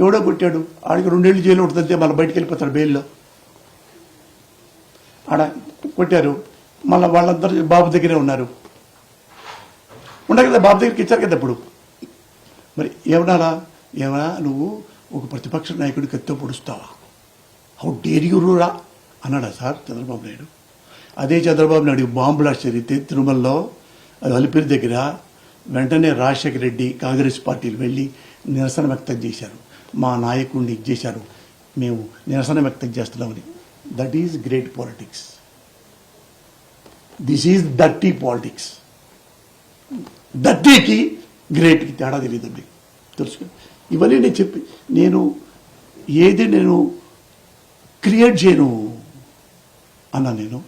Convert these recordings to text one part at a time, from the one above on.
ఎవడో కొట్టాడు. ఆడికి రెండేళ్ళు జైలు ఉంటుందంటే మళ్ళీ బయటికి వెళ్ళిపోతాడు బెయిల్లో. ఆడ కొట్టారు. మళ్ళీ వాళ్ళందరూ బాబు దగ్గరే ఉన్నారు. ఉండదు కదా బాబు దగ్గరికి ఇచ్చారు కదా ఇప్పుడు. మరి ఏమనాలా ఏమన్నా నువ్వు ఒక ప్రతిపక్ష నాయకుడికి ఎత్తో పొడుస్తావా? హౌ డేర్ యూ రూరా అన్నాడా సార్ చంద్రబాబు నాయుడు. అదే చంద్రబాబు నాయుడు బాంబు బ్లాస్ట్ జరిగితే తిరుమలలో అది అలిపిరి దగ్గర వెంటనే రాజశేఖర రెడ్డి కాంగ్రెస్ పార్టీలు వెళ్ళి నిరసన వ్యక్తం చేశారు. మా నాయకుడిని ఇచ్చేశారు చేశారు మేము నిరసన వ్యక్తం చేస్తున్నామని. That is great politics this is dirty politics దట్టీకి గ్రేట్కి తేడా తెలియదండి తెలుసు ఇవన్నీ నేను చెప్పి నేను ఏది నేను క్రియేట్ చేయను అన్నా నేను.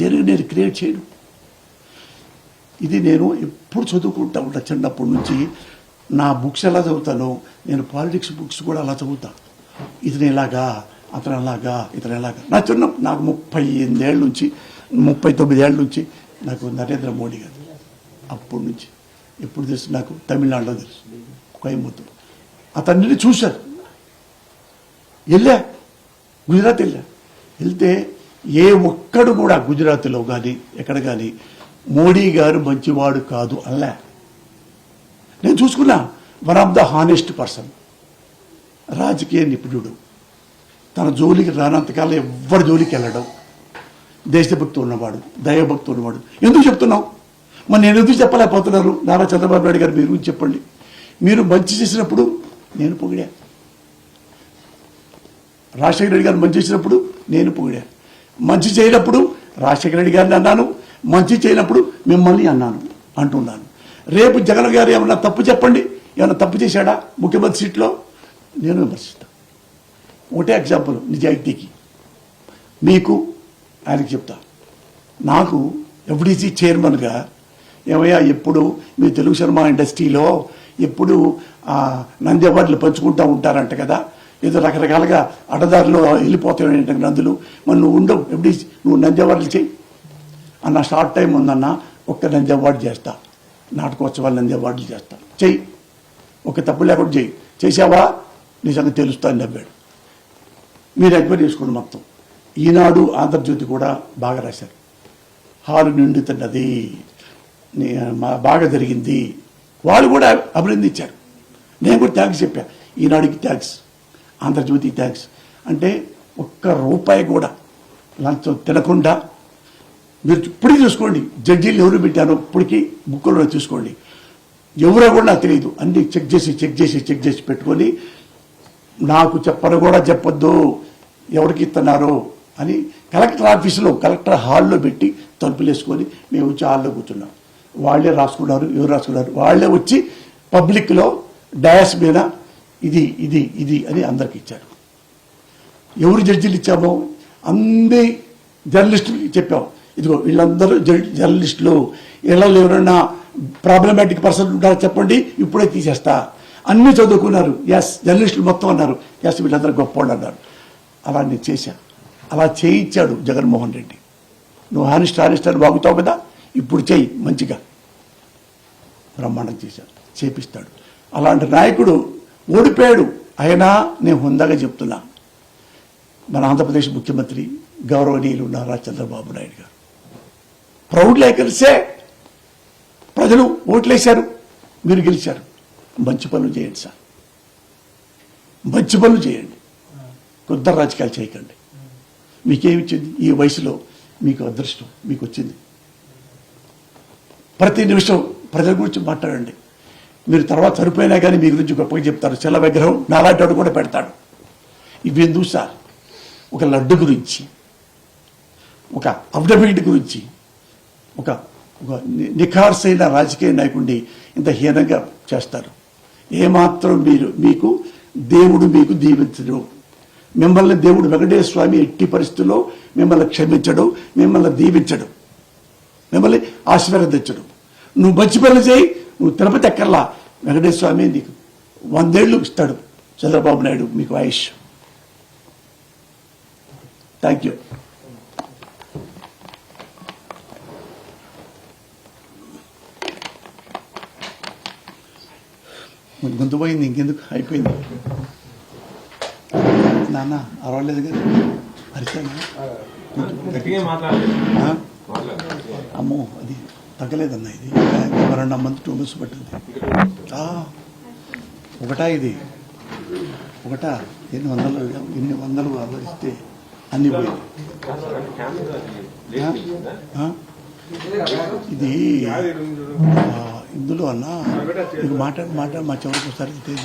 దేనికి నేను క్రియేట్ చేయను? ఇది నేను ఎప్పుడు చదువుకుంటా ఉంటా చిన్నప్పటి నుంచి నా బుక్స్ ఎలా చదువుతానో నేను పాలిటిక్స్ బుక్స్ కూడా అలా చదువుతా. ఇతను ఎలాగా అతను ఎలాగా ఇతను ఎలాగా. నా చిన్న నాకు ముప్పై ఎనిమిదేళ్ళ నుంచి ముప్పై తొమ్మిది ఏళ్ళ నుంచి నాకు నరేంద్ర మోడీ గారు. అప్పటి నుంచి. ఎప్పుడు తెలుసు నాకు? తమిళనాడులో తెలుసు. కోయంబత్తూరు. అతన్ని చూశారు. వెళ్ళా. గుజరాత్ వెళ్ళా. వెళ్తే ఏ ఒక్కడు కూడా గుజరాత్లో కానీ ఎక్కడ కానీ మోడీ గారు మంచివాడు కాదు అల్లా నేను చూసుకున్నా one of the honest person. రాజకీయ నిపుణుడు. తన జోలికి రానంతకాలం ఎవ్వరి జోలికి వెళ్ళడం. దేశభక్తి ఉన్నవాడు దైవభక్తి ఉన్నవాడు. ఎందుకు చెప్తున్నావు? మరి నేను ఎందుకు చెప్పలేకపోతున్నారు? నారా చంద్రబాబు నాయుడు గారు మీరు గురించి చెప్పండి. మీరు మంచి చేసినప్పుడు నేను పొగిడా. రాజశేఖర రెడ్డి గారు మంచి చేసినప్పుడు నేను పొగిడా. మంచి చేయనప్పుడు రాజశేఖర రెడ్డి గారిని అన్నాను. మంచి చేయనప్పుడు మిమ్మల్ని అన్నాను. అంటున్నాను రేపు జగన్ గారు ఏమన్నా తప్పు చెప్పండి? ఏమన్నా తప్పు చేశాడా? ముఖ్యమంత్రి సీట్లో? నేను విమర్శిస్తాను ఒకటే ఎగ్జాంపుల్ నిజాయితీకి. మీకు ఆయనకి చెప్తా. నాకు ఎఫ్డీసీ చైర్మన్గా ఏమయ్యా ఎప్పుడు మీ తెలుగు శర్మ ఇండస్ట్రీలో ఎప్పుడు నంది అవార్డులు పంచుకుంటూ ఉంటారంట కదా? ఏదో రకరకాలుగా అడ్డదారిలో వెళ్ళిపోతాయి నందులు. మరి నువ్వు ఉండవు. ఎప్పుడు నువ్వు నంది అవార్డులు చెయ్యి. అన్న షార్ట్ టైం ఉందన్న ఒక్క నంది అవార్డు చేస్తా. నాటకోత్సవాలు నంది అవార్డులు చేస్తాను చెయ్యి. ఒక తప్పు లేకుండా చెయ్యి. చేసావా నిజంగా తెలుస్తా అని నవ్వాడు. మీరు ఎంక్వైరీ చేసుకోండి మొత్తం. ఈనాడు ఆంధ్రజ్యోతి కూడా బాగా రాశారు. హాలు నిండుతున్నది. మా- బాగా జరిగింది. వాళ్ళు కూడా అభినందించారు. నేను కూడా థ్యాంక్స్ చెప్పా. ఈనాడుకి థ్యాంక్స్ ఆంధ్రజ్యోతి థ్యాంక్స్ అంటే ఒక్క రూపాయి కూడా లంచం తినకుండా మీరు ఇప్పటికీ చూసుకోండి. జడ్జీలు ఎవరు పెట్టారో ఇప్పటికీ బుక్కుల్లో చూసుకోండి. ఎవరో కూడా నాకు తెలియదు. అన్ని చెక్ చేసి చెక్ చేసి చెక్ చేసి పెట్టుకొని నాకు చెప్పను కూడా చెప్పొద్దు. ఎవరికి ఇస్తున్నారు? అని కలెక్టర్ ఆఫీసులో కలెక్టర్ హాల్లో పెట్టి తలుపులు వేసుకొని మేము వచ్చి హాల్లో కూర్చున్నాం. వాళ్ళే రాసుకున్నారు ఎవరు రాసుకున్నారు? వాళ్ళే వచ్చి పబ్లిక్లో డయాస్ మీద ఇది ఇది ఇది అని అందరికి ఇచ్చారు. ఎవరు జడ్జీలు ఇచ్చామో అన్ని జర్నలిస్టులకి చెప్పాం. ఇదిగో వీళ్ళందరూ జర్- జర్నలిస్టులు. వీళ్ళలో ఎవరైనా ప్రాబ్లమాటిక్ పర్సన్ ఉంటారో చెప్పండి ఇప్పుడే తీసేస్తా. అన్ని చదువుకున్నారు. ఎస్ జర్నలిస్టులు మొత్తం అన్నారు. ఎస్ వీళ్ళందరూ గొప్ప వాళ్ళు అన్నారు. అలా నేను చేశాను అలా చేయించాడు జగన్మోహన్ రెడ్డి. నువ్వు హానిస్ట్ హానిస్ట్ అని బాగుతావు కదా ఇప్పుడు చేయి మంచిగా. బ్రహ్మాండం చేశాడు. చేపిస్తాడు. అలాంటి నాయకుడు ఓడిపోయాడు. అయినా నేను హుందాగా చెప్తున్నా. మన ఆంధ్రప్రదేశ్ ముఖ్యమంత్రి గౌరవనీయులు నారా చంద్రబాబు నాయుడు గారు. ప్రౌడ్ కలిసే ప్రజలు ఓట్లేశారు. మీరు గెలిచారు. మంచి పనులు చేయండి సార్. మంచి పనులు చేయండి. కొద్ది రాజకీయాలు చేయకండి. మీకేమిచ్చింది ఈ వయసులో మీకు అదృష్టం మీకు వచ్చింది. ప్రతి నిమిషం ప్రజల గురించి మాట్లాడండి. మీరు తర్వాత చనిపోయినా కానీ మీ గురించి గొప్పగా చెప్తారు. చెల్ల విగ్రహం నాలాంటి వాడు కూడా పెడతాడు. ఇవి ఎందుకు సార్? ఒక లడ్డు గురించి ఒక అఫిడవిట్ గురించి ఒక ఒక ని- నిఖార్సైన రాజకీయ నాయకుడిని ఇంత హీనంగా చేస్తారు. ఏమాత్రం మీరు మీకు దేవుడు మీకు దీవించడు. మిమ్మల్ని దేవుడు వెంకటేశ్వర స్వామి ఎట్టి పరిస్థితుల్లో మిమ్మల్ని క్షమించడు మిమ్మల్ని దీవించడు. మిమ్మల్ని ఆశీర్వదించడు నువ్వు మంచి పనులు చేయి నువ్వు తిరుపతి ఎక్కర్లా? వెంకటేశ్వర స్వామి నీకు వందేళ్ళు ఇస్తాడు చంద్రబాబు నాయుడు మీకు ఆయుష్. థ్యాంక్ యూ గొంతు పోయింది ఇంకెందుకు? అయిపోయింది. నాన్న అరవలేదు కదా? మాట్లాడలేదు. అమ్మో అది తగ్గలేదన్న ఇది. రెండు మంది టూ మంత్స్ పట్టింది. ఒకటా ఇది? ఒకటా? ఎన్ని వందలు ఎన్ని వందలు ఆలోచిస్తే అన్ని పోయింది? ఇది ఇందులో అన్న ఇది మాట మాట్లాడి మా చివరికి ఒకసారి